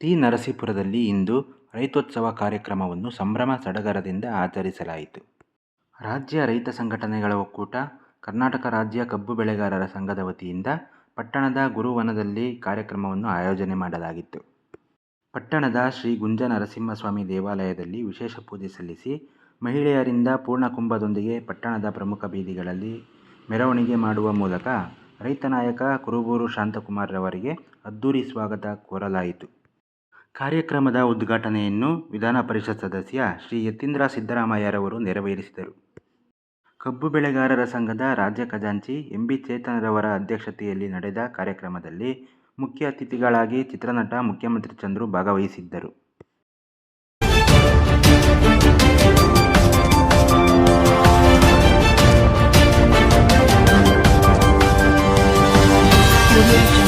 ತಿ ನರಸೀಪುರದಲ್ಲಿ ಇಂದು ರೈತೋತ್ಸವ ಕಾರ್ಯಕ್ರಮವನ್ನು ಸಂಭ್ರಮ ಸಡಗರದಿಂದ ಆಚರಿಸಲಾಯಿತು. ರಾಜ್ಯ ರೈತ ಸಂಘಟನೆಗಳ ಒಕ್ಕೂಟ, ಕರ್ನಾಟಕ ರಾಜ್ಯ ಕಬ್ಬು ಬೆಳೆಗಾರರ ಸಂಘದ ವತಿಯಿಂದ ಪಟ್ಟಣದ ಗುರುವನದಲ್ಲಿ ಕಾರ್ಯಕ್ರಮವನ್ನು ಆಯೋಜನೆ ಮಾಡಲಾಗಿತ್ತು. ಪಟ್ಟಣದ ಶ್ರೀ ಗುಂಜ ನರಸಿಂಹಸ್ವಾಮಿ ದೇವಾಲಯದಲ್ಲಿ ವಿಶೇಷ ಪೂಜೆ ಸಲ್ಲಿಸಿ, ಮಹಿಳೆಯರಿಂದ ಪೂರ್ಣಕುಂಭದೊಂದಿಗೆ ಪಟ್ಟಣದ ಪ್ರಮುಖ ಬೀದಿಗಳಲ್ಲಿ ಮೆರವಣಿಗೆ ಮಾಡುವ ಮೂಲಕ ರೈತ ನಾಯಕ ಕುರುಬೂರು ಶಾಂತಕುಮಾರ್ರವರಿಗೆ ಅದ್ಧೂರಿ ಸ್ವಾಗತ ಕೋರಲಾಯಿತು. ಕಾರ್ಯಕ್ರಮದ ಉದ್ಘಾಟನೆಯನ್ನು ವಿಧಾನ ಪರಿಷತ್ ಸದಸ್ಯ ಶ್ರೀ ಯತೀಂದ್ರ ಸಿದ್ದರಾಮಯ್ಯರವರು ನೆರವೇರಿಸಿದರು. ಕಬ್ಬು ಬೆಳೆಗಾರರ ಸಂಘದ ರಾಜ್ಯ ಖಜಾಂಚಿ ಎಂಬಿ ಚೇತನರವರ ಅಧ್ಯಕ್ಷತೆಯಲ್ಲಿ ನಡೆದ ಕಾರ್ಯಕ್ರಮದಲ್ಲಿ ಮುಖ್ಯ ಅತಿಥಿಗಳಾಗಿ ಚಿತ್ರನಟ ಮುಖ್ಯಮಂತ್ರಿ ಚಂದ್ರು ಭಾಗವಹಿಸಿದ್ದರು. Thank ಏನು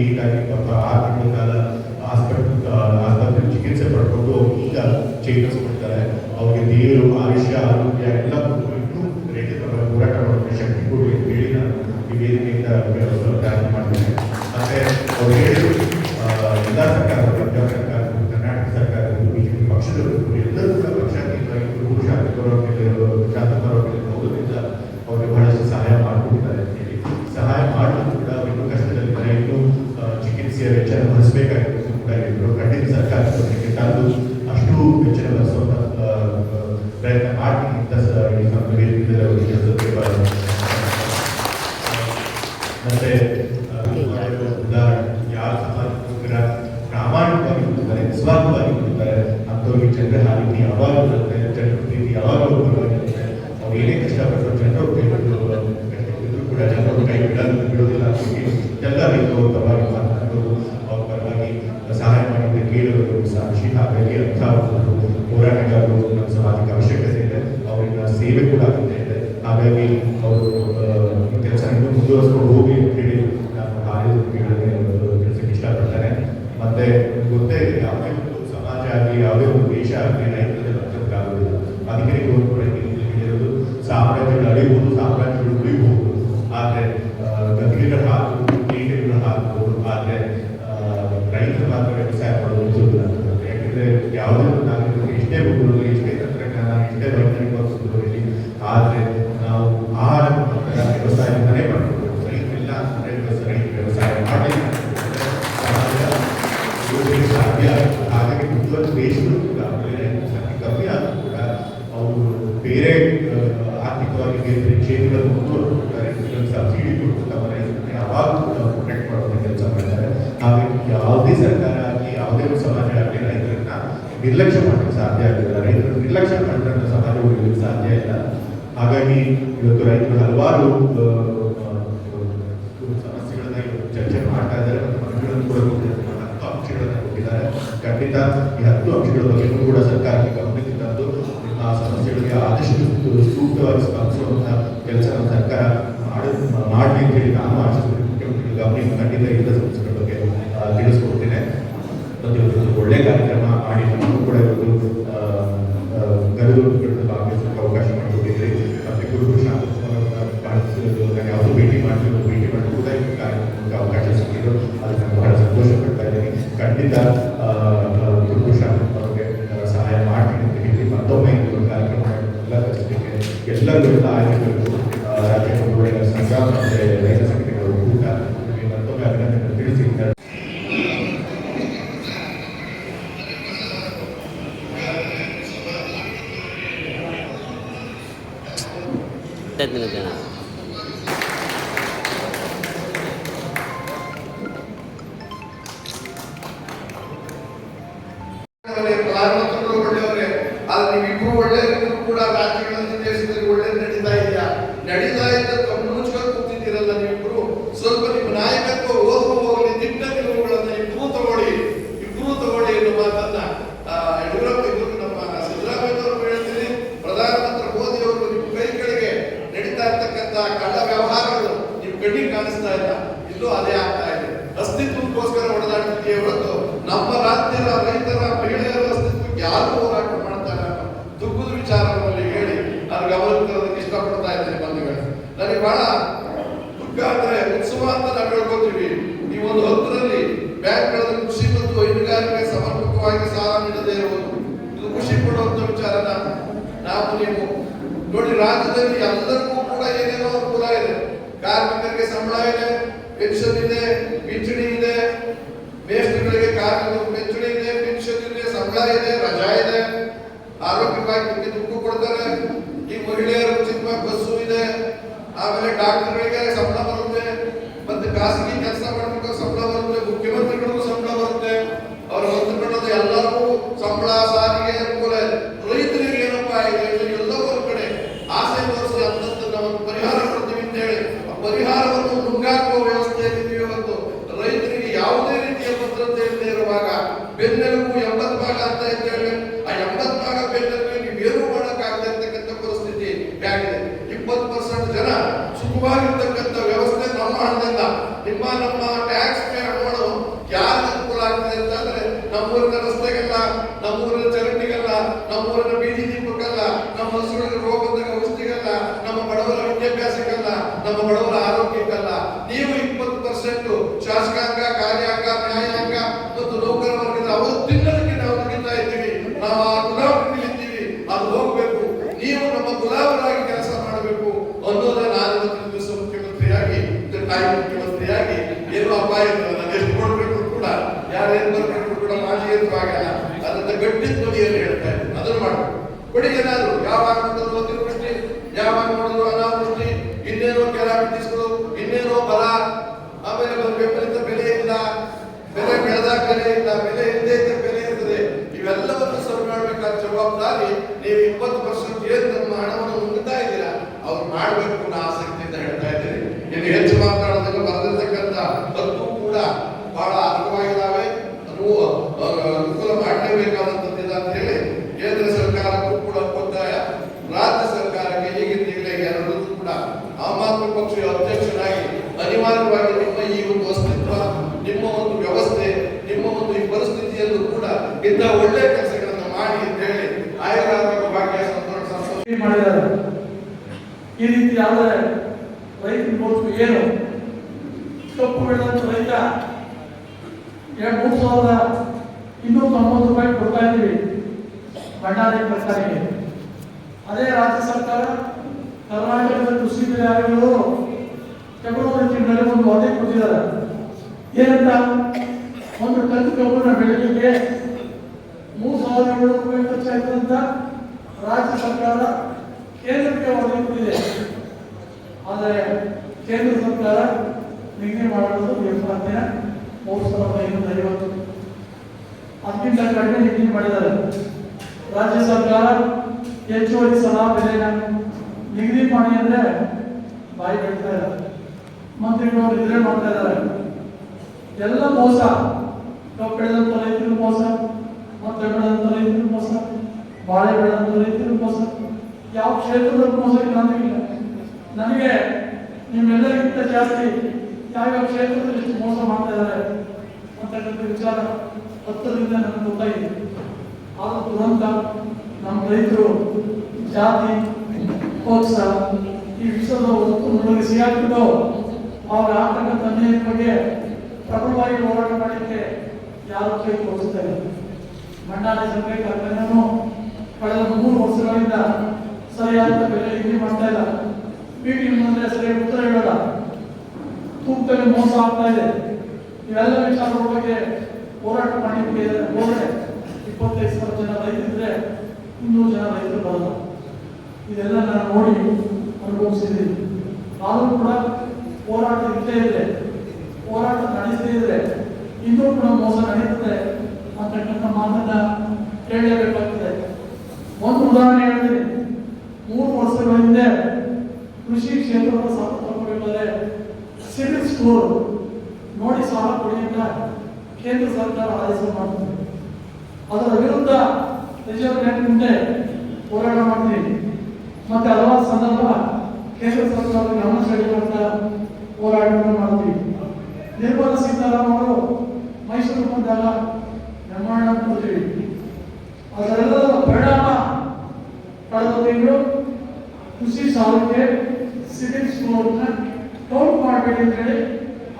ಹೀಗಾಗಿ ಪಾಪ ಆರು ತಿಂಗಳ ಕಾಲ ಆಸ್ಪತ್ರೆ ಆಸ್ಪತ್ರೆ ಚಿಕಿತ್ಸೆ ಪಡ್ಕೊಂಡು ಈಗ ಚೇತರಿಸ್ಕೊಳ್ತಾರೆ ಅವ್ರಿಗೆ ದೇವರು ಆಯುಷ್ಯ, ಆರೋಗ್ಯ ಎಲ್ಲ ಕೊಟ್ಟು ರೈತರ ಹೋರಾಟ ಮಾಡೋಕ್ಕೆ ಶಕ್ತಿ ಕೊಡಿ ಅಂತ ಹೇಳಿ ನಾನು ಈ ವೇದಿಕೆಯಿಂದ ಪ್ರಾರಂಭ ಮಾಡ್ತೇನೆ ಮತ್ತೆ ಅವ್ರು ಹೇಳಿದ್ರು ಆ, ಎಲ್ಲ ಸರ್ಕಾರಗಳು ಪಂಜಾಬ್ ಸರ್ಕಾರ ಕರ್ನಾಟಕ ಸರ್ಕಾರ ಬಿಜೆಪಿ ಪಕ್ಷದವರು ಎಲ್ಲರೂ ಕೂಡ ಪಕ್ಷಾತೀತವಾಗಿ ಕುರುಬ ಶಾಸಕರು ಶಾಸಕರು ಹೋಗೋದ್ರಿಂದ ಅವ್ರಿಗೆ ಬಹಳಷ್ಟು ಸಹಾಯ ಮಾಡಿಕೊಡ್ತಾರೆ ಅಂತ ಹೇಳಿ ಸಹಾಯ ಮಾಡಿದ್ರು ಕೂಡ ಅವ್ರು ಇನ್ನೂ ಕಷ್ಟದಲ್ಲಿದ್ದಾರೆ ಇನ್ನೂ ಆ, ಚಿಕಿತ್ಸೆಯ ವೆಚ್ಚ ಭರಿಸಬೇಕಾಗಿತ್ತು ಕೂಡ ಹೇಳಿದ್ರು ಖಂಡಿತ ಸರ್ಕಾರ ಅದಕ್ಕೆ ತಂದು ಅಷ್ಟು ವೆಚ್ಚ ಭರಿಸುವಂತ ಆ, ಆ, ಪ್ರಯತ್ನ ಮಾಡ್ತೀನಿ ಅಂತ ಸ- ಈ ನಮ್ಮ ವೇದಿಕೆಯಲ್ಲಿ ಅವರಿಗೆ ತಿಳಿಸುತ್ತೇವೆ. ಮತ್ತೆ ಆ, ಉದಾಹರಣೆ ಯಾವ ಸಮಾಜಕ್ಕೋಸ್ಕರ ಪ್ರಾಮಾಣಿಕವಾಗಿ ಇರ್ತಾರೆ ನಿಸ್ವಾರ್ಥವಾಗಿ ಇರ್ತಾರೆ ಅಂಥವ್ರಿಗೆ ಜನರ ಹಾನಿಗೆ ಯಾವಾಗಲೂ ಇರುತ್ತೆ ಜನರ ಪ್ರೀತಿ ಯಾವಾಗಲೂ ಪರವಾಗಿರುತ್ತೆ ಅವ್ರು ಏನೇ ಕಷ್ಟಪಟ್ಟರು ಜನರು ಕೈ ಬಿಟ್ಟು ಕಷ್ಟಪಟ್ಟಿದ್ರು ಕೂಡ ಜನರು ಕೈ ಬಿಡಲು ಬಿಡೋದಿಲ್ಲ ಅಂತ ಹೇಳಿ ಎಲ್ಲ ರೈತರು ಪರವಾಗಿ ಮಾತನಾಡೋದು ಅವ್ರ ಪರವಾಗಿ ಸಹಾಯ ಮಾಡಿದ್ರೆ ಕೇಳುವರು ಸಾಕ್ಷಿ ಹಾಗಾಗಿ ಅಂಥ ಒಂದು ಹೋರಾಟಗಾರರು ನಮ್ಮ ಸಮಾಜಕ್ಕೆ ಅವಶ್ಯಕತೆ ಇದೆ ಅವರಿಂದ ಸೇವೆ ಕೂಡ ಅಗತ್ಯ ಇದೆ ಹಾಗಾಗಿ ಅವರು ಕೆಲಸ ಇನ್ನೂ ಮುಂದುವರಿಸ್ಕೊಂಡು ಹೋಗಿ ಅಂತ ಹೇಳಿ ನಾನು ಹಾರೈಕೆ ಕೆಲಸಕ್ಕೆ ಇಷ್ಟಪಡ್ತೇನೆ ಮತ್ತೆ ಗೊತ್ತೇ ಇದೆ ಯಾವುದೇ ಒಂದು ಸಮಾಜ ಆಗಲಿ ಯಾವುದೇ ಒಂದು ದೇಶ ಆಗಲಿ ರೈತರಿಗೆ ರಕ್ಷಕ್ಕಾಗೋದಿಲ್ಲ ಅದಕ್ಕೆ ಗೌರವ ರೈತರಿಗೆ ಹೇಳಿರೋದು ಸಾಮ್ರಾಜ್ಯಗಳು ಅಳಿಬಹುದು ಸಾಮ್ರಾಜ್ಯಗಳು ಉಳಿಬಹುದು ಆದರೆ ಗದ್ದಿಗೆಗಳ ಹಾಕಬಹುದು ಕೀಟಗಳ ಹಾಕಬಹುದು ಆದರೆ ರೈತರು ಮಾತ್ರ ವ್ಯವಸಾಯ ಮಾಡೋದು ಸುಲಭ ಯಾಕಂದ್ರೆ ಯಾವುದೇ ಒಂದು ನಾಗರಿಕರಿಗೆ ಎಷ್ಟೇ ಬುದ್ಧಿ ಎಷ್ಟೇ ಆದರೆ ನಾವು ಆಹಾರ ಮಾತ್ರ ವ್ಯವಸಾಯದಿಂದಲೇ ಮಾಡಬೇಕು ರೈತರಿಲ್ಲ ಅಂದರೆ ವ್ಯವಸಾಯ ಮಾಡಿ ಹಾಗಾಗಿ ಮುಂದುವರೆದ ದೇಶಗಳು ಕೂಡ ಕಮ್ಮಿ ಆದರೂ ಅವರು ಬೇರೆ ಆರ್ಥಿಕವಾಗಿ ಬೇರೆ ಕ್ಷೇತ್ರಗಳಲ್ಲಿ ಮುಂದುವರೆದು ರೈತರಿಗೆ ಸಬ್ಸಿಡಿ ಕೊಟ್ಟು ತಮ್ಮ ರೈತರನ್ನ ಯಾವಾಗಲೂ ಕೂಡ ಪ್ರೊಟೆಕ್ಟ್ ಮಾಡುವಂಥ ಕೆಲಸ ಮಾಡ್ತಾರೆ. ಯಾವುದೇ ಸರ್ಕಾರ ಆಗಲಿ, ಯಾವುದೇ ಸಮಾಜ ಆಗಲಿ ನಿರ್ಲಕ್ಷ್ಯ ಮಾಡಲಿಕ್ಕೆ ಸಾಧ್ಯ ಆಗಿಲ್ಲ ರೈತರು ನಿರ್ಲಕ್ಷ್ಯ ಮಾಡಿದ್ರೆ ನಮ್ಮ ಸಮಾಜ ಉಳಿಯಲಿಕ್ಕೆ ಸಾಧ್ಯ ಇಲ್ಲ ಹಾಗಾಗಿ ಇವತ್ತು ರೈತರು ಹಲವಾರು ಸಮಸ್ಯೆಗಳನ್ನ ಚರ್ಚೆ ಮಾಡ್ತಾ ಇದ್ದಾರೆ ಮತ್ತು ಮನವಿಗಳನ್ನು ಕೂಡ ಕೊಟ್ಟಿದ್ದಾರೆ ಹತ್ತು ಅಂಶಗಳನ್ನು ಕೊಟ್ಟಿದ್ದಾರೆ. ಖಂಡಿತ ಈ ಹತ್ತು ಅಂಶಗಳ ಬಗ್ಗೆಯೂ ಕೂಡ ಸರ್ಕಾರಕ್ಕೆ ಗಮನಕ್ಕೆ ತಂದು ಆ ಸಮಸ್ಯೆಗಳಿಗೆ ಆದಷ್ಟು ಸೂಕ್ತವಾಗಿ ಸ್ಪಂದಿಸುವಂತಹ ಕೆಲಸ ನಮ್ಮ ಸರ್ಕಾರ ಮಾಡಿ ಮಾಡಲಿ ಅಂತ ಹೇಳಿ ನಾನು ಆಶಿಸ್ತೀನಿ ಮುಖ್ಯಮಂತ್ರಿಗಳ ಗಮನಕ್ಕೆ ಖಂಡಿತ ಎಲ್ಲ ಸಮಸ್ಯೆಗಳ ಬಗ್ಗೆ ತಿಳಿಸ್ಕೊಡ್ತೇನೆ. ಮತ್ತು ಒಂದು ಒಳ್ಳೆ ಕಾರ್ಯಕ್ರಮ ಮಾಡಿ ನಮಗೂ ಕೂಡ ಇವತ್ತು ಆ, ಖಂಡಿತ ದುರ್ಗುಷ ಅವ್ರಿಗೆ ಸಹಾಯ ಮಾಡ್ತೀನಿ ಅಂತ ಹೇಳಿ ಮತ್ತೊಮ್ಮೆ ಕಾರ್ಯಕ್ರಮ ಎಲ್ಲ ಎಲ್ಲರಿಗೂ ಎಲ್ಲ ಆಯ್ಕೆಗಳು ರಾಜ್ಯ ಸಂಘ ಮತ್ತು ರೈತ ಸಂಘಟನೆಗಳು ಕೂಡ ಮತ್ತೊಮ್ಮೆ ಅಭಿನಂದನೆ ತಿಳಿಸಿದ್ದಾರೆ ಬಹಳ ಅಂದ್ರೆ ಉತ್ಸವ ಅಂತ ನಾವು ಹೇಳ್ಕೊತೀವಿ. ಈ ಒಂದು ಹತ್ತರಲ್ಲಿ ಬ್ಯಾಂಕ್ಗಳಲ್ಲಿ ಕೃಷಿ ಮತ್ತು ಹೈನುಗಾರಿಕೆ ಸಮರ್ಪಕವಾಗಿ ಸಾಲ ನೀಡದೇ ಇರುವುದು. ಇದು ಖುಷಿ ಪಡುವಂತ ವಿಚಾರನ ನಾವು ನೀವು ನೋಡಿ ರಾಜ್ಯದಲ್ಲಿ ಎಲ್ಲರಿಗೂ ಕೂಡ ಏನೇನೋ ಅನುಕೂಲ ಇದೆ. ಕಾರ್ಮಿಕರಿಗೆ ಸಂಬಳ ಇದೆ ಪೆನ್ಷನ್ ಇದೆ ಪಿಂಚಣಿ ಇದೆ ಮೇಸ್ಟ್ರುಗಳಿಗೆ ಕಾರ್ಮಿಕ ಪಿಂಚಣಿ ಇದೆ ಪೆನ್ಷನ್ ಇದೆ ಸಂಬಳ ಇದೆ ರಜಾ ಇದೆ ಆರೋಗ್ಯವಾಗಿ ನಿಮಗೆ ದುಡ್ಡು ಕೊಡ್ತಾರೆ ಈ ಮಹಿಳೆಯರು ಉಚಿತ ಬಸ್ಸು ಇದೆ ಆಮೇಲೆ ಡಾಕ್ಟರ್ಗಳಿಗೆ ಸಂಬಳ ಬರುತ್ತೆ ಮತ್ತೆ ಖಾಸಗಿ ಕೆಲಸ ಮಾಡಬೇಕು ಸಂಬಳ ಬರುತ್ತೆ ಮುಖ್ಯಮಂತ್ರಿಗಳಿಗೂ ಸಂಬಳ ಬರುತ್ತೆ ಅವ್ರ ಮಂತ್ರಿಗಳದ್ದು ಎಲ್ಲರಿಗೂ ಸಂಬಳ ಸಾರಿಗೆ ಅನುಕೂಲ ಇದೆ ರೈತರಿಗೆ ಏನಪ್ಪಾ ಇದೆ ಇದು ಎಲ್ಲವೂ ಒಂದ್ ಕಡೆ ಆಸೆ ತೋರಿಸಿ ಅಂತದ್ದು ನಾವು ಪರಿಹಾರ ಕೊಡ್ತೀವಿ ಅಂತ ಹೇಳಿ ಆ ಪರಿಹಾರವನ್ನು ನುಂಗಾಕುವ ವ್ಯವಸ್ಥೆಯಲ್ಲಿ ಇದೀವಿ ಇವತ್ತು ರೈತರಿಗೆ ಯಾವುದೇ ರೀತಿಯ ಭದ್ರತೆ ಇಲ್ಲದೆ ಇರುವಾಗ ಬೆನ್ನೆಲುಬು ಎಂಬತ್ತು ಭಾಗ ಅಂತ ಅಂತ ಹೇಳಿ ಆ ಎಂಬತ್ತು ಭಾಗ ಬೆನ್ನೆಲುಬು ನೀವು ಏನು ಮಾಡಕ್ಕಾಗದೆ ಇರ್ತಕ್ಕಂಥ ಪರಿಸ್ಥಿತಿ ಆಗಿದೆ ಇಪ್ಪತ್ತು ಪರ್ಸೆಂಟ್ ಜನ ಸುಖವಾಗಿರ್ತಕ್ಕಂಥ ವ್ಯವಸ್ಥೆ ನಮ್ಮ ಹಣದಿಂದ ನಿಮ್ಮ ನಮ್ಮ ಟ್ಯಾಕ್ಸ್ ಪೇ ಹಣಗಳು ಯಾರು ಅನುಕೂಲ ಆಗ್ತದೆ ಅಂತಂದ್ರೆ ನಮ್ಮೂರಿನ ರಸ್ತೆಗೆಲ್ಲ ನಮ್ಮೂರಿನ ಚರಂಡಿಗಲ್ಲ ನಮ್ಮೂರಿನ ಬೀದಿ ದೀಪಕ್ಕಲ್ಲ ನಮ್ಮ ಹಸುಗಳಿಗೆ ರೋಗ ಬಂದಾಗ ಔಷಧಿಗಲ್ಲ ನಮ್ಮ ಬಡವರ ವಿದ್ಯಾಭ್ಯಾಸಕ್ಕಲ್ಲ ನಮ್ಮ ಬಡವರ ಆರೋಗ್ಯಕ್ಕಲ್ಲ ನೀವು ಇಪ್ಪತ್ತು ಪರ್ಸೆಂಟ್ ಶಾಸಕಾಂಗ ಕಾರ್ಯಾಂಗ ನ್ಯಾಯಾಂಗ ಮತ್ತು ನೌಕರ ವರ್ಗದ ಅವರು ತಿನ್ನಲಿಕ್ಕೆ ನಾವು ದುಡಿತಾ ಇದ್ದೀವಿ ನಾವು ಆ ಗುಲಾಬಿ ಇದ್ದೀವಿ ಅದು ಹೋಗ್ಬೇಕು ನೀವು ನಮ್ಮ ಗುಲಾಬರಾಗಿ ಕೆಲಸ ಮಾಡಬೇಕು ಅನ್ನೋದ ನಾನು ಇವತ್ತಿನ ದಿವಸ ಮುಖ್ಯಮಂತ್ರಿಯಾಗಿ ಇದು ತಾಯಿ ಮುಖ್ಯಮಂತ್ರಿಯಾಗಿ ಏನು ಅಪಾಯ ಇಲ್ಲ ನಾನು ಎಷ್ಟು ಕೊಡ್ಬೇಕು ಕೂಡ ಯಾರೇನು ಬರ್ಬೇಕು ಕೂಡ ಮಾಜಿ ಏನು ಆಗಲ್ಲ ಅದನ್ನ ಗಟ್ಟಿ ಧ್ವನಿಯಲ್ಲಿ ಹೇಳ್ತಾ ಇದ್ದೀನಿ ಅದನ್ನು ಮಾಡಬೇಕು ಕೊಡಿ ಏನಾದ್ರು ಯಾವಾಗ ನೋಡಿದ್ರು ಅತಿವೃಷ್ಟಿ ಯಾವಾಗ ನೋಡಿದ್ರು ಅನಾವೃಷ್ಟಿ ಇನ್ನೇನೋ ಕೆಲಾಮಿಟೀಸ್ಗಳು ಇನ್ನೇನೋ ಬರ ಆಮೇಲೆ ಒಂದು ಬೆಂಬಲಿತ ಬೆಲೆ ಇಲ್ಲ ಬೆಲೆ ಬೆಳೆದಾಗ ಬೆಲೆ ಇಲ್ಲ ಬೆಲೆ ಇಲ್ಲದೆ ಇದ್ದ ಬೆಲೆ ಇರ್ತದೆ ಇವೆಲ್ಲವನ್ನು ಸರಿ ಮಾಡಬೇಕಾದ ಜವಾಬ್ದಾರಿ ನೀವು ಇಪ್ಪತ್ತು ಪರ್ಸೆಂಟ್ ಏನು ನಮ್ಮ ಹಣವನ್ನು ನುಂಗ್ತಾ ಇದ್ದೀರಾ ಅವ್ರು ಮಾಡಬೇಕು ಅನ್ನೋ ಆಸಕ್ತಿಯಿಂದ ಹೇಳ್ತಾ ಇದ್ದೀನಿ ಇನ್ನು ಹೆಚ್ಚು ಮಾತಾಡೋದಕ್ಕೆ ಬರೆದಿರ್ತಕ್ಕಂಥ ಹತ್ತು ಕೂಡ ಬಹಳ ಅರ್ಥವಾಗಿದ್ದಾವೆ ನೀವು ಅಹ್, ಅನುಕೂಲ ಮಾಡಲೇಬೇಕಾದಂಥದ್ದಿದೆ ಅಂತ ಹೇಳಿ ಕೇಂದ್ರ ಸರ್ಕಾರಕ್ಕೂ ಕೂಡ ಒತ್ತಾಯ ರಾಜ್ಯ ಸರ್ಕಾರಕ್ಕೆ ಈಗಿಂದೀಗಲೇ ಎರಡೂ ಕೂಡ ಆಮ್ ಆದ್ಮಿ ಪಕ್ಷದ ಅಧ್ಯಕ್ಷನಾಗಿ ಅನಿವಾರ್ಯವಾಗಿ ನಿಮ್ಮ ಈ ಒಂದು ಅಸ್ತಿತ್ವ ನಿಮ್ಮ ಒಂದು ವ್ಯವಸ್ಥೆ ನಿಮ್ಮ ಒಂದು ಈ ಪರಿಸ್ಥಿತಿಯಲ್ಲೂ ಕೂಡ ಇಂಥ ಒಳ್ಳೆ ಕೆಲಸಗಳನ್ನು ಮಾಡಿ ಅಂತ ಹೇಳಿ ಆಯುರ್ವೇದ ಭಾಗ್ಯ ಮಾಡಿದ್ದಾರೆ ಈ ರೀತಿ ಆದರೆ ರೈತನ ಬದುಕು ಏನು? ಕಪ್ಪು ಬೆಳೆದಂತ ರೈತ ಎರಡು ಮೂರು ಸಾವಿರದ ಇನ್ನೂರ ತೊಂಬತ್ತು ರೂಪಾಯಿ ಕೊಡ್ತಾ ಇದ್ದೀವಿ. ಬಳ್ಳಾರಿ ಸರ್ಕಾರಕ್ಕೆ ಅದೇ ರಾಜ್ಯ ಸರ್ಕಾರ ಕರ್ನಾಟಕದ ಕೃಷಿ ಬೆಲೆ ಟೆಕ್ನಾಲಜಿ ತಿಂಗಳಲ್ಲಿ ಒಂದು ವರದಿ ಕೊಟ್ಟಿದ್ದಾರೆ. ಏನಂತ? ಒಂದು ಟನ್ ಕಬ್ಬನ್ನ ಬೆಳೆಯಲಿಕ್ಕೆ ಮೂರು ಸಾವಿರದ ಏಳು ರೂಪಾಯಿ ಖರ್ಚಾಯ್ತು ರಾಜ್ಯ ಸರ್ಕಾರ ಕೇಂದ್ರಕ್ಕೆ ವರದಿ ಕೊಟ್ಟಿದೆ. ಆದರೆ ಕೇಂದ್ರ ಸರ್ಕಾರ ನಿಗದಿ ಮಾಡಿರೋದು ಎಂಬತ್ತಿನ ಮೂರು ಸಾವಿರದ ಐನೂರ ಐವತ್ತು. ಅದಕ್ಕಿಂತ ಕಡಿಮೆ ನಿಗದಿ ಮಾಡಿದ್ದಾರೆ. ರಾಜ್ಯ ಸರ್ಕಾರ ಹೆಚ್ಚುವರಿ ಸಲಹಾ ಬೆಲೆನ ನಿಗದಿ ಮಾಡಿ ಅಂದ್ರೆ ಬಾಯಿ ಬಿಡ್ತಾ ಇದ್ದಾರೆ. ಮಂತ್ರಿಗಳು ನಿದ್ರೆ ಮಾಡ್ತಾ ಇದ್ದಾರೆ. ಎಲ್ಲ ಮೋಸ. ಕಬ್ಬು ಬೆಳೆದಂತ ರೈತರು ಮೋಸ. ಮತ್ತೆ ಬೆಳೆದಂತ ರೈತರು ಮೋಸ. ಬಾಳೆ ಬೆಳೆದಂತ ರೈತರು ಮೋಸ. ಯಾವ ಕ್ಷೇತ್ರದ ಮೋಸ ಇಲ್ಲ ನನಗೆ ನಿಮ್ಮೆಲ್ಲರಿಗಿಂತ ಜಾಸ್ತಿ ಯಾವ ಕ್ಷೇತ್ರದಲ್ಲಿ ಎಷ್ಟು ಮೋಸ ಮಾಡ್ತಾ ಇದ್ದಾರೆ ಅಂತಕ್ಕಂಥ ವಿಚಾರ ಹತ್ತರಿಂದ ನನಗೆ ಗೊತ್ತಾಗಿದೆ. ಆದ ದುರಂತ ನಮ್ಮ ರೈತರು, ಜಾತಿ ಪಕ್ಷ ಈ ವಿಶ್ವದ ಒತ್ತುಗಳಿಗೆ ಸಿಗಾಕಿದ್ದು ಅವ್ರ ಆಗ್ತಕ್ಕಂಥ ಅನ್ಯಾಯದ ಬಗ್ಗೆ ಪ್ರಬಲವಾಗಿ ಹೋರಾಟ ಮಾಡಲಿಕ್ಕೆ ಯಾರು ಕೈ ತೋರಿಸ್ತಾ ಇಲ್ಲ ಸಭೆ ಕಾರ್ಖಾನೆಯನ್ನು ಕಳೆದ ಮೂರು ವರ್ಷಗಳಿಂದ ಸರಿಯಾದ ಬೆಲೆ ಇಲ್ಲಿ ಮಾಡ್ತಾ ಇಲ್ಲ. ಮೀಟಿಂಗ್ ಮುಂದೆ ಸರಿಯಾಗಿ ಉತ್ತರ ಹೇಳಲ್ಲ. ತೂಕದಲ್ಲಿ ಮೋಸ ಆಗ್ತಾ ಇದೆ. ಇವೆಲ್ಲ ವಿಚಾರಗಳ ಬಗ್ಗೆ ಹೋರಾಟ ಮಾಡಲಿಕ್ಕೆ ಹೋದರೆ ಇಪ್ಪತ್ತೈದು ಸಾವಿರ ಜನ ರೈತರಿದ್ರೆ ಇನ್ನೂರು ಜನ ರೈತರು ಬರಲ್ಲ. ಇದೆಲ್ಲ ನಾನು ನೋಡಿ ಅನುಭವಿಸಿದ್ದೀನಿ ಆದರೂ ಕೂಡ ಹೋರಾಟ ಇದ್ದೇ ಇದೆ. ಹೋರಾಟ ನಡೆಸದೇ ಇದ್ರೆ ಇನ್ನೂ ಕೂಡ ಮೋಸ ನಡೀತದೆ ಅಂತಕ್ಕಂಥ ಮಾತನ್ನ ಹೇಳಲೇಬೇಕಾಗ್ತದೆ ಒಂದು ಉದಾಹರಣೆ ಹೇಳ್ತೀನಿ. ಮೂರು ವರ್ಷಗಳ ಹಿಂದೆ ಕೃಷಿ ಕ್ಷೇತ್ರವನ್ನು ಸಾಲ ತಗೋಬೇಕಾದ್ರೆ ಸಿವಿಲ್ ಸ್ಕೋರ್ ನೋಡಿ ಸಾಲ ಕೊಡಿ ಕೇಂದ್ರ ಸರ್ಕಾರ ಆದೇಶ ಮಾಡ್ತದೆ. ಅದರ ವಿರುದ್ಧ ರಿಸರ್ವ್ ಬ್ಯಾಂಕ್ ಮುಂದೆ ಹೋರಾಟ ಮಾಡ್ತೀವಿ. ಮತ್ತೆ ಹಲವಾರು ಸಂದರ್ಭ ಕೇಂದ್ರ ಸರ್ಕಾರದ ಗಮನ ಸೆಳೆಯುವಂತ ಹೋರಾಟವನ್ನು ಮಾಡ್ತೀವಿ. ನಿರ್ಮಲಾ ಸೀತಾರಾಮ್ ಅವರು ಮೈಸೂರು ಬಂದಾಗ ನಿರ್ಮಾಣ ಕೊಡ್ತೀವಿ ಅದರೆಲ್ಲರ ಪರಿಣಾಮ ಕಳೆದ ತಿಂಗಳು ಕೃಷಿ ಸಾಲಕ್ಕೆ ಸಿವಿಲ್ ಸ್ಕೋರ್ನ ಕೌಂಟ್ ಮಾಡಬೇಡಿ ಅಂತ ಹೇಳಿ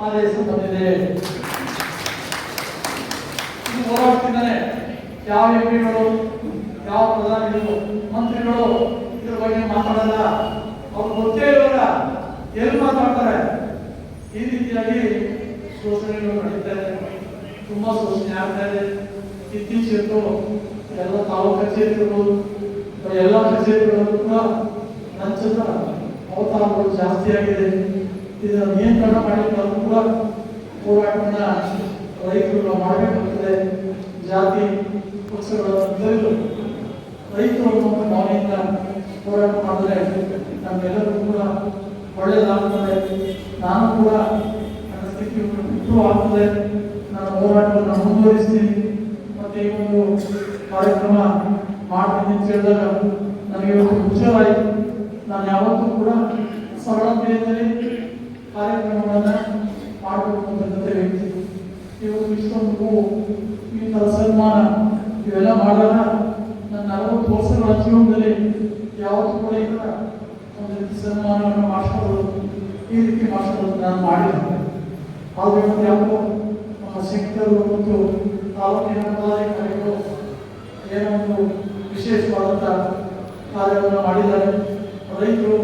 ಆದೇಶ ಬಂದಿದೆ. ಹೋರಾಡ್ತಿದ್ದಾರೆ ಯಾವ ಎಂಪಿಗಳು, ಯಾವ ಪ್ರಧಾನಿಗಳು, ಮಂತ್ರಿಗಳು ಬಗ್ಗೆ ಮಾತಾಡಲ್ಲ. ಅವ್ರು ಗೊತ್ತೇ ಇರೋಲ್ಲ. ಎಲ್ಲಿ ಮಾತಾಡ್ತಾರೆ? ಈ ರೀತಿಯಾಗಿ ಶೋಷಣೆಗಳು ನಡೀತಾ ಇದೆ. ತುಂಬಾ ಶೋಷಣೆ ಆಗ್ತಾ ಇದೆ. ಇತ್ತೀಚೆಗೂ ಎಲ್ಲ ತಾವು ಕಚೇರಿಗಳು, ಎಲ್ಲ ಕಚೇರಿಗಳಲ್ಲೂ ಕೂಡ ಲಂಚದ ಅವತಾರಗಳು ಜಾಸ್ತಿ ಆಗಿದೆ. ಇದನ್ನ ನಿಯಂತ್ರಣ ಮಾಡಲಿಕ್ಕಾದ್ರೂ ಕೂಡ ಹೋರಾಟವನ್ನ ರೈತರುಗಳು ಮಾಡಬೇಕಾಗ್ತದೆ. ಜಾತಿ, ಪಕ್ಷಗಳ ರೈತರು ಒಂದು ಭಾವನೆಯಿಂದ ಹೋರಾಟ ಮಾಡಿದ್ರೆ ನಮ್ಮೆಲ್ಲರೂ ಕೂಡ ಒಳ್ಳೆಯದಾಗ್ತದೆ ನಾನು ಕೂಡ ನನ್ನ ಸ್ಥಿತಿ ಇಂಪ್ರೂವ್ ಆಗ್ತದೆ ನನ್ನ ಹೋರಾಟವನ್ನು ಮುಂದುವರಿಸ್ತೀನಿ ಮತ್ತೆ ಈ ಒಂದು ಕಾರ್ಯಕ್ರಮ ಮಾಡ್ತೀನಿ ಅಂತ ಹೇಳಿದಾಗ ನನಗೆ ಒಂದು ಹುಷಾರಾಯಿತು. ನಾನು ಯಾವತ್ತೂ ಕೂಡ ಸರಳತೆಯಲ್ಲಿ ಕಾರ್ಯಕ್ರಮಗಳನ್ನು ಮಾಡಬೇಕು ಅಂತ ಜೊತೆ ವ್ಯಕ್ತಿ ಇವತ್ತು ಇಷ್ಟೊಂದು ಈ ಸನ್ಮಾನ ಇವೆಲ್ಲ ಮಾಡಿದಾಗ ನನ್ನ ನಲವತ್ತು ವರ್ಷಗಳ ಜೀವನದಲ್ಲಿ ಯಾವತ್ತೂ ಕೂಡ ಒಂದು ರೀತಿ ಸನ್ಮಾನವನ್ನು ಈ ರೀತಿ ಮಾಡಿಸ್ಕೊಳ್ಳೋದು ನಾನು ಮಾಡಿಲ್ಲ ಆದರೆ ಒಂದು ಯಾಕೋ ನಮ್ಮ ಮತ್ತು ತಾಲೂಕಿನ ಪದಾಧಿಕಾರಿಗಳು ಏನೋ ಒಂದು ವಿಶೇಷವಾದಂಥ ಕಾರ್ಯವನ್ನು ಮಾಡಿದ್ದಾರೆ. ರೈತರು